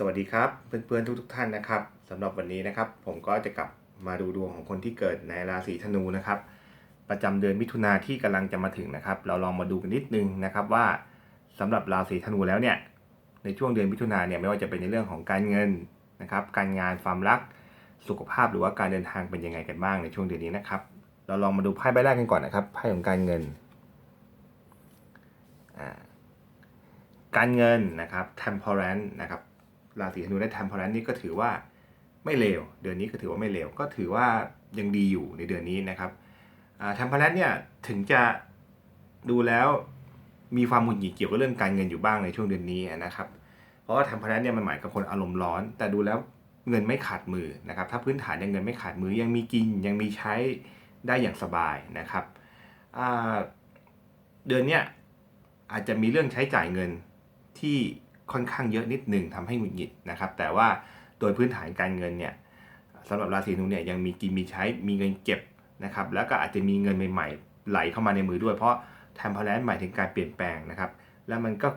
สวัสดีครับเพื่อนๆทุกๆท่านนะครับสำหรับวันนี้นะครับ ผมก็จะกลับมาดูดวงของคนที่เกิดในราศีธนูนะครับ ประจำเดือนมิถุนาที่กำลังจะมาถึงนะครับ เราลองมาดูกันนิดนึงนะครับว่าสำหรับราศีธนูแล้วเนี่ยในช่วงเดือนมิถุนาเนี่ยไม่ว่าจะเป็นในเรื่องของการเงินนะครับ การงานความรักสุขภาพหรือว่าการเดินทางเป็นยังไงกันบ้างในช่วงเดือนนี้นะครับ เราลองมาดูไพ่ใบแรกกันก่อนนะครับไพ่ของการเงินอ่าการเงินนะครับ temperance นะครับ ราศีธนูได้ temperance นี่ก็ถือว่าไม่เลวเดือนนี้ก็ถือว่าไม่เลวก็ถือว่ายังดีอยู่ในเดือนนี้นะครับอ่า temperance เนี่ยถึงจะดูแล้วมีความหงุดหงิดเกี่ยวกับเรื่องการเงินอยู่บ้างในช่วงเดือนนี้นะครับ เพราะว่า temperance เนี่ยมันหมายกับคนอารมณ์ร้อน แต่ดูแล้วเงินไม่ขาดมือนะครับ ถ้าพื้นฐานยังเงินไม่ขาดมือยังมีกินยังมีใช้ได้อย่างสบายนะครับ เดือนเนี้ยอาจจะมีเรื่องใช้จ่ายเงินที่ ค่อนข้างเยอะนิดหนึ่งทำให้หงุดหงิดนะครับ แต่ว่าโดยพื้นฐานการเงินเนี่ยสำหรับราศีธนูเนี่ยยังมีกินมีใช้มีเงินเก็บนะครับแล้วก็อาจจะมีเงินใหม่ๆ ไหลเข้ามาในมือด้วย เพราะ temperance หมายถึงการเปลี่ยนแปลงนะครับ แล้วมันก็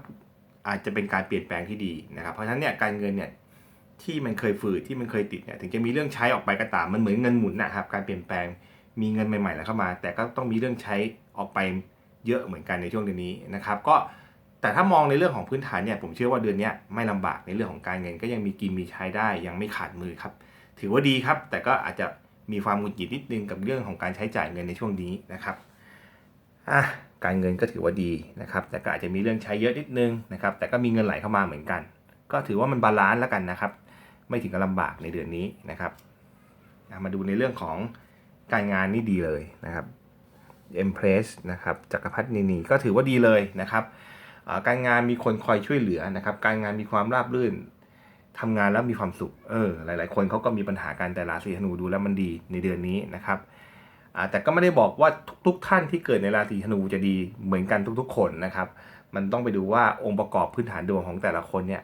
อาจจะเป็นการเปลี่ยนแปลงที่ดีนะครับ เพราะฉะนั้นเนี่ยการเงินเนี่ยที่มันเคยฝืดที่มันเคยติดเนี่ยถึงจะมีเรื่องใช้ออกไปก็ตามมันเหมือนเงินหมุนนะครับการเปลี่ยนแปลงมีเงินใหม่ๆแล้วเข้ามา แต่ก็ต้องมีเรื่องใช้ออกไปเยอะเหมือนกันในช่วงเดือนนี้นะครับ ก็ แต่ถ้ามองในเรื่องของพื้นฐานเนี่ยผมเชื่อว่าเดือนนี้ไม่ลำบากในเรื่องของการเงินก็ยังมีกินมีใช้ได้ยังไม่ขาดมือครับ ถือว่าดีครับ แต่ก็อาจจะมีความหงุดหงิดนิดนึงกับเรื่องของการใช้จ่ายเงินในช่วงนี้นะครับอะการเงินก็ถือว่าดีนะครับ แต่ก็อาจจะมีเรื่องใช้เยอะนิดนึงนะครับ แต่ก็มีเงินไหลเข้ามาเหมือนกัน ก็ถือว่ามันบาลานซ์แล้วกันนะครับ ไม่ถึงกับลำบากในเดือนนี้นะครับมาดูในเรื่องของการงานนี่ดีเลยนะครับ Empress นะครับจักรพรรดินีนีก็ถือว่าดีเลยนะครับ การงานมีคนคอยช่วยเหลือนะครับ การงานมีความราบรื่นทำงานแล้วมีความสุข เออ หลาย ๆ คนเขาก็มีปัญหาการแต่ราศีธนูดูแล้วมันดีในเดือนนี้นะครับแต่ก็ไม่ได้บอกว่าทุกๆท่านที่เกิดในราศีธนูจะดีเหมือนกันทุกๆ คนนะครับ มันต้องไปดูว่าองค์ประกอบพื้นฐานดวงของแต่ละคนเนี่ย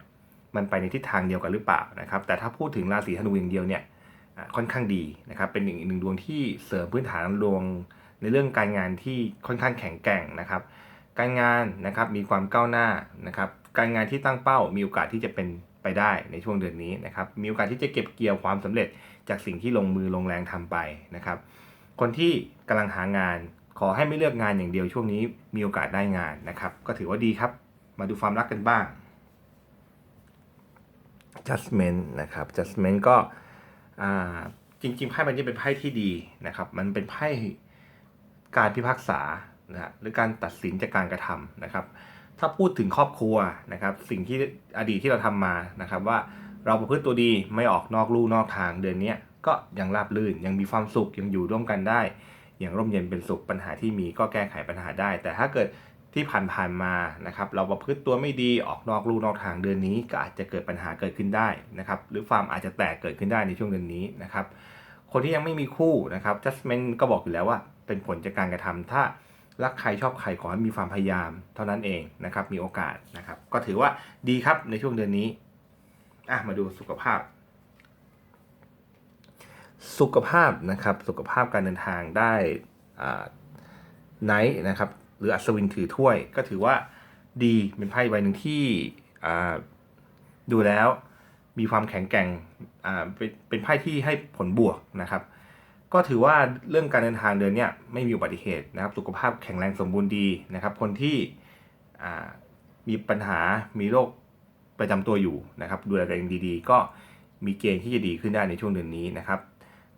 มันไปในทิศทางเดียวกันหรือเปล่านะครับ แต่ถ้าพูดถึงราศีธนูอย่างเดียวเนี่ยค่อนข้างดีนะครับ เป็นอีกหนึ่งดวงที่เสริมพื้นฐานดวงในเรื่องการงานที่ค่อนข้างแข็งแกร่งนะครับ การงานนะครับมีความก้าวหน้านะครับการงานที่ตั้งเป้ามีโอกาสที่จะเป็นไปได้ในช่วงเดือนนี้นะครับมีโอกาสที่จะเก็บเกี่ยวความสำเร็จจากสิ่งที่ลงมือลงแรงทำไปนะครับคนที่กำลังหางานขอให้ไม่เลือกงานอย่างเดียวช่วงนี้มีโอกาสได้งานนะครับ ก็ถือว่าดีครับ มาดูความรักกันบ้าง judgment นะครับ judgment ก็จริงๆไพ่ใบนี้เป็นไพ่ที่ดีนะครับ มันเป็นไพ่การพิพากษา นะหรือการตัดสินจากการกระทำนะครับ ถ้าพูดถึงครอบครัวนะครับ สิ่งที่อดีตที่เราทำมานะครับ ว่าเราประพฤติตัวดีไม่ออกนอกลู่นอกทางเดือนนี้ก็ยังราบรื่นยังมีความสุขยังอยู่ร่วมกันได้ อย่างร่มเย็นเป็นสุขปัญหาที่มีก็แก้ไขปัญหาได้ แต่ถ้าเกิดที่ผ่านๆมานะครับ เราประพฤติตัวไม่ดีออกนอกลู่นอกทางเดือนนี้ก็อาจจะเกิดปัญหาเกิดขึ้นได้นะครับ หรือความอาจจะแตกเกิดขึ้นได้ในช่วงเดือนนี้นะครับ คนที่ยังไม่มีคู่นะครับ judgment ก็บอกอยู่แล้วว่า เป็นผลจากการกระทำถ้า รักใครชอบใครขอให้มีความพยายามเท่านั้นเองนะครับมีโอกาสนะครับ ก็ถือว่าดีครับในช่วงเดือนนี้อะมาดูสุขภาพ สุขภาพนะครับสุขภาพการเดินทางได้ไนท์นะครับหรืออัศวินถือถ้วย ก็ถือว่าดีเป็นไพ่ใบหนึ่งที่อ่าดูแล้วมีความแข็งแกร่งอ่าเป็นไพ่ที่ให้ผลบวกนะครับ ก็ถือว่าเรื่องการเดินทางเดือนนี้ไม่มีอุบัติเหตุนะครับ สุขภาพแข็งแรงสมบูรณ์ดีนะครับ คนที่มีปัญหามีโรคประจำตัวอยู่นะครับ ดูแลตัวเองดีๆ ก็มีเกณฑ์ที่จะดีขึ้นได้ในช่วงเดือนนี้นะครับ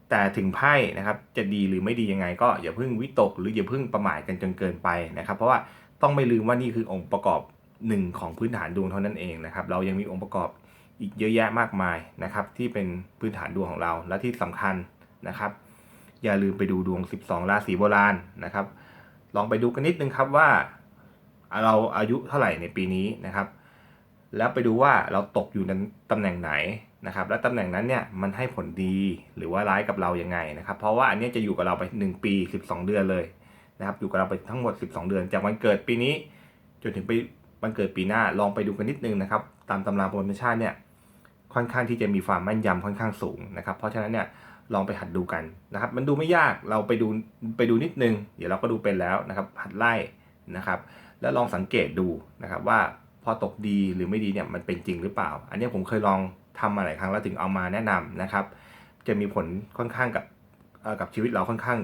แต่ถึงไพ่นะครับจะดีหรือไม่ดียังไง ก็อย่าเพิ่งวิตก หรืออย่าเพิ่งประมาทกันจนเกินไปนะครับ เพราะว่าต้องไม่ลืมว่านี่คือองค์ประกอบหนึ่งของพื้นฐานดวงเท่านั้นเองนะครับ เรายังมีองค์ประกอบอีกเยอะแยะมากมายนะครับ ที่เป็นพื้นฐานดวงของเราและที่สำคัญนะครับ อย่าลืมไปดูดวง 12 ราศีโบราณนะครับ ลองไปดูกันนิดนึงครับว่าเราอายุเท่าไหร่ในปีนี้นะครับ แล้วไปดูว่าเราตกอยู่ในตำแหน่งไหนนะครับ และตำแหน่งนั้นเนี่ยมันให้ผลดีหรือว่าร้ายกับเรายังไงนะครับ เพราะว่าอันนี้จะอยู่กับเราไป 1 ปี 12 เดือนเลยนะครับ อยู่กับเราไปทั้งหมด 12 เดือน จากวันเกิดปีนี้ จนถึงไปวันเกิดปีหน้าลองไปดูกันนิดนึงนะครับ ตามตำราโบราณชาติเนี่ยค่อนข้างที่จะมีความแม่นยำค่อนข้างสูงนะครับ เพราะฉะนั้นเนี่ย ลองไปหัดดูกันนะครับ มันดูไม่ยากเราไปดูไปดูนิดนึง เดี๋ยวเราก็ดูเป็นแล้วนะครับ หัดไล่นะครับ แล้วลองสังเกตดูนะครับ ว่าพอตกดีหรือไม่ดีเนี่ยมันเป็นจริงหรือเปล่า อันนี้ผมเคยลองทำมาหลายครั้งแล้วถึงเอามาแนะนำนะครับ จะมีผลค่อนข้างกับเอ่อกับชีวิตเราค่อนข้าง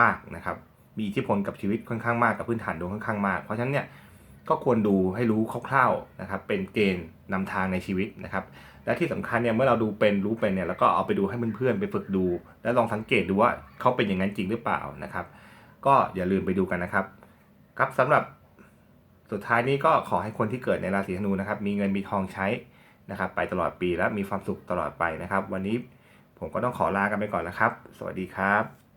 มากนะครับ มีอิทธิพลกับชีวิตค่อนข้างมากกับพื้นฐานดวงค่อนข้างมาก เพราะฉะนั้นเนี่ยก็ควรดูให้รู้คร่าวๆนะครับ เป็นเกณฑ์นำทางในชีวิตนะครับ และที่สำคัญเนี่ยเมื่อเราดูเป็นรู้เป็นเนี่ยแล้วก็เอาไปดูให้เพื่อนๆไปฝึกดู แล้วลองสังเกตดูว่าเขาเป็นอย่างนั้นจริงหรือเปล่านะครับ ก็อย่าลืมไปดูกันนะครับ ครับสำหรับสุดท้ายนี้ก็ขอให้คนที่เกิดในราศีธนูนะครับ มีเงินมีทองใช้นะครับ ไปตลอดปีและมีความสุขตลอดไปนะครับ วันนี้ผมก็ต้องขอลากันไปก่อนนะครับ สวัสดีครับ